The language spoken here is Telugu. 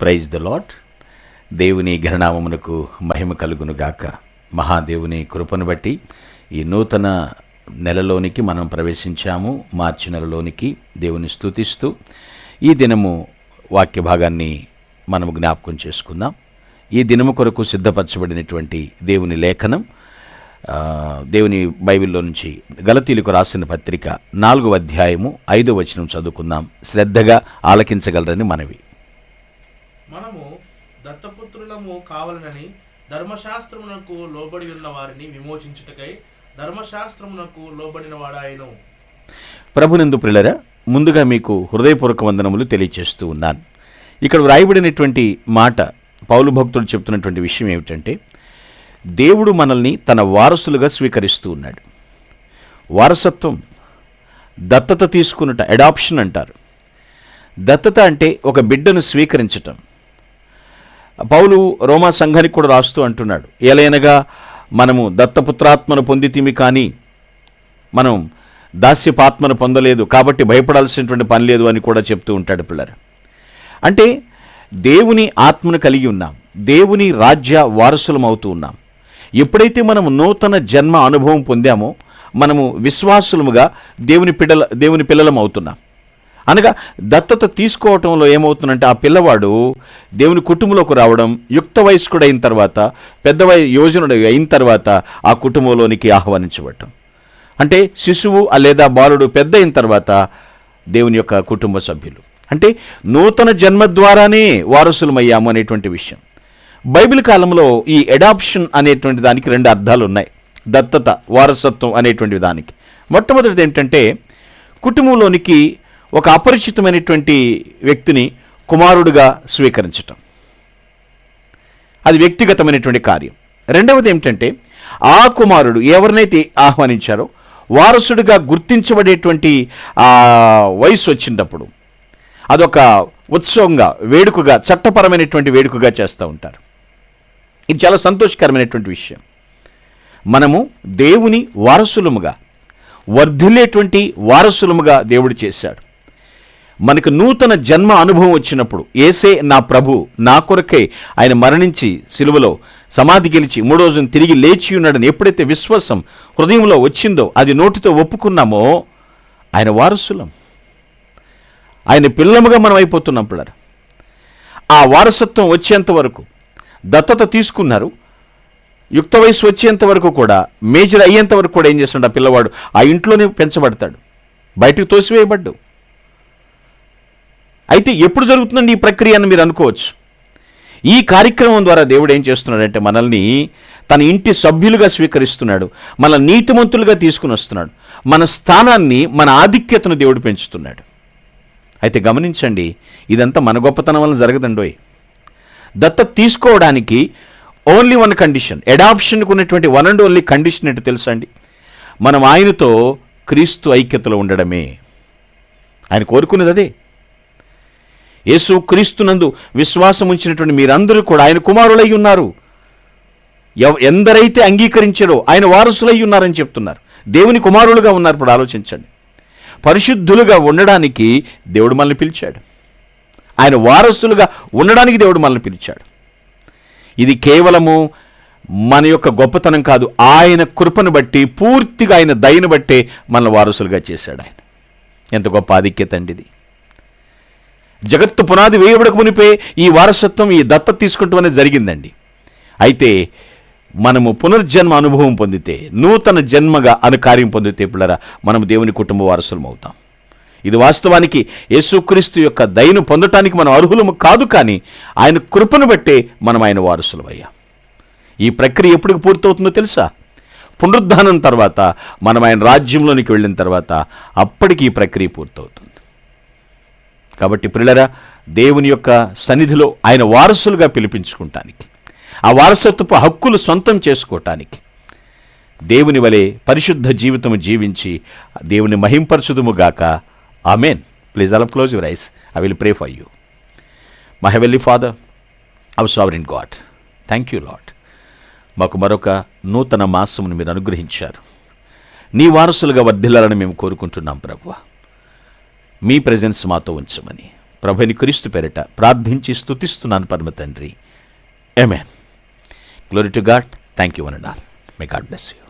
ప్రైజ్ ద లాట్ దేవుని ఘననామమునకు మహిమ కలుగును గాక. మహాదేవుని కృపను బట్టి ఈ నూతన నెలలోనికి మనం ప్రవేశించాము. మార్చి నెలలోనికి దేవుని స్తుతిస్తూ ఈ దినము వాక్య భాగాన్ని మనము జ్ఞాపకం చేసుకుందాం. ఈ దినము కొరకు సిద్ధపరచబడినటువంటి దేవుని లేఖనం దేవుని బైబిల్లో నుంచి గలతీలకు రాసిన పత్రిక నాలుగవ అధ్యాయము ఐదో వచనం చదువుకుందాం. శ్రద్ధగా ఆలకించగలరని మనవి. పుత్రులము కావాలనని ధర్మశాస్త్రమునకు లోబడి ఉన్న వారిని విమోచించుటకై ధర్మశాస్త్రమునకు లోబడిన వాడాయను ప్రభునందు ప్రిలరా ముందుగా మీకు హృదయపూర్వక వందనములు తెలియచేస్తూ ఉన్నాను. ఇక్కడ వ్రాయబడినటువంటి మాట పౌలు భక్తుడు చెప్తున్నటువంటి విషయం ఏమిటంటే దేవుడు మనల్ని తన వారసులుగా స్వీకరిస్తూ ఉన్నాడు. వారసత్వం దత్తత తీసుకున్నట అడాప్షన్ అంటారు. దత్తత అంటే ఒక బిడ్డను స్వీకరించటం. పౌలు రోమా సంఘానికి కూడా రాస్తూ అంటున్నాడు. ఏలైనగా మనము దత్తపుత్రాత్మను పొందితిమి కానీ మనం దాస్యపాత్మను పొందలేదు కాబట్టి భయపడాల్సినటువంటి పని లేదు అని కూడా చెప్తూ ఉంటాడు పిల్లలు. అంటే దేవుని ఆత్మను కలిగి ఉన్నాం. దేవుని రాజ్య వారసులం అవుతూ ఉన్నాం. ఎప్పుడైతే మనం నూతన జన్మ అనుభవం పొందామో మనము విశ్వాసులముగా దేవుని పిడల దేవుని పిల్లలం అవుతున్నాం. అనగా దత్తత తీసుకోవటంలో ఏమవుతుందంటే ఆ పిల్లవాడు దేవుని కుటుంబంలోకి రావడం యుక్త వయస్కుడు అయిన తర్వాత పెద్ద వయ యోజనుడు అయిన తర్వాత ఆ కుటుంబంలోనికి ఆహ్వానించబడటం అంటే శిశువు లేదా బాలుడు పెద్ద అయిన తర్వాత దేవుని యొక్క కుటుంబ సభ్యులు. అంటే నూతన జన్మ ద్వారానే వారసులమయ్యాము అనేటువంటి విషయం. బైబిల్ కాలంలో ఈ అడాప్షన్ అనేటువంటి దానికి రెండు అర్థాలు ఉన్నాయి. దత్తత వారసత్వం అనేటువంటి దానికి. మొట్టమొదటిది ఏంటంటే కుటుంబంలోనికి ఒక అపరిచితమైనటువంటి వ్యక్తిని కుమారుడుగా స్వీకరించటం. అది వ్యక్తిగతమైనటువంటి కార్యం. రెండవది ఏమిటంటే ఆ కుమారుడు ఎవరినైతే ఆహ్వానించారో వారసుడిగా గుర్తించబడేటువంటి వయసు వచ్చినప్పుడు అదొక ఉత్సవంగా వేడుకగా చట్టపరమైనటువంటి వేడుకగా చేస్తూ ఉంటారు. ఇది చాలా సంతోషకరమైనటువంటి విషయం. మనము దేవుని వారసులముగా వర్ధిల్లేటువంటి వారసులముగా దేవుడు చేశాడు. మనకు నూతన జన్మ అనుభవం వచ్చినప్పుడు ఏసే నా ప్రభు నా కొరకే ఆయన మరణించి సిలువలో సమాధి గెలిచి మూడో రోజున తిరిగి లేచి ఉన్నాడని ఎప్పుడైతే విశ్వాసం హృదయంలో వచ్చిందో అది నోటితో ఒప్పుకున్నామో ఆయన వారసులం. ఆయన పిల్లముగా మనం అయిపోతున్నాం ఆ వారసత్వం వచ్చేంత వరకు దత్తత తీసుకున్నారు. యుక్త వయసు వచ్చేంత వరకు కూడా మేజర్ అయ్యేంత వరకు కూడా ఏం చేస్తున్నాడు ఆ పిల్లవాడు? ఆ ఇంట్లోనే పెంచబడతాడు. బయటకు తోసివేయబడ్డు అయితే ఎప్పుడు జరుగుతుందండి ఈ ప్రక్రియ అని మీరు అనుకోవచ్చు. ఈ కార్యక్రమం ద్వారా దేవుడు ఏం చేస్తున్నాడంటే మనల్ని తన ఇంటి సభ్యులుగా స్వీకరిస్తున్నాడు. మన నీతిమంతులుగా తీసుకుని వస్తున్నాడు. మన స్థానాన్ని మన ఆధిక్యతను దేవుడు పెంచుతున్నాడు. అయితే గమనించండి ఇదంతా మన గొప్పతనం వల్ల జరగదండోయ్ దత్త తీసుకోవడానికి ఓన్లీ వన్ కండిషన్ అడాప్షన్కు ఉన్నటువంటి వన్ అండ్ ఓన్లీ కండిషన్ ఏంటో తెలుసా అండి? మనం ఆయనతో క్రీస్తు ఐక్యతలో ఉండడమే. ఆయన కోరుకునేది అదే. యేసు క్రీస్తునందు విశ్వాసం ఉంచినటువంటి మీరందరూ కూడా ఆయన కుమారులై ఉన్నారు. ఎందరైతే అంగీకరించారో ఆయన వారసులై ఉన్నారని చెప్తున్నారు. దేవుని కుమారులుగా ఉన్నారు ఇప్పుడు ఆలోచించండి. పరిశుద్ధులుగా ఉండడానికి దేవుడు మనల్ని పిలిచాడు. ఆయన వారసులుగా ఉండడానికి దేవుడు మనల్ని పిలిచాడు. ఇది కేవలము మన యొక్క గొప్పతనం కాదు ఆయన కృపను బట్టి పూర్తిగా ఆయన దయను బట్టే మన వారసులుగా చేశాడు ఆయన. ఎంత గొప్ప ఆధిక్యత అండి ఇది. జగత్తు పునాది వేయబడక మునిపే ఈ వారసత్వం ఈ దత్త తీసుకుంటాం అనేది జరిగిందండి. అయితే మనము పునర్జన్మ అనుభవం పొందితే నూతన జన్మగా అనుకార్యం పొందితే పిల్లరా మనం దేవుని కుటుంబ వారసులం అవుతాం ఇది వాస్తవానికి యేసుక్రీస్తు యొక్క దయను పొందటానికి మనం అర్హులము కాదు కానీ ఆయన కృపను బట్టే మనం ఆయన వారసులమయ్యాం. ఈ ప్రక్రియ ఎప్పటికి పూర్తవుతుందో తెలుసా? పునరుద్ధానం తర్వాత మనం ఆయన రాజ్యంలోనికి వెళ్ళిన తర్వాత అప్పటికి ఈ ప్రక్రియ పూర్తవుతుంది. కాబట్టి పిల్లరా దేవుని యొక్క సన్నిధిలో ఆయన వారసులుగా పిలిపించుకుంటానికి ఆ వారసత్వపు హక్కులు సొంతం చేసుకోవటానికి దేవుని వలె పరిశుద్ధ జీవితము జీవించి దేవుని మహింపరచుదుముగాక. ఆమెన్. ప్లీజ్ అలా close your eyes I will pray for you my heavenly Father our sovereign God thank you Lord మాకు మరొక నూతన మాసమును మీరు అనుగ్రహించారు. నీ వారసులుగా వర్ధిల్లాలని మేము కోరుకుంటున్నాం ప్రభువా. మీ ప్రజెన్స్ మాతో ఉంచమని. ప్రభుని క్రీస్తు పేరిట ప్రార్థించి స్థుతిస్తున్నాను పరమ తండ్రి. Amen glory to God thank you one and all may God bless you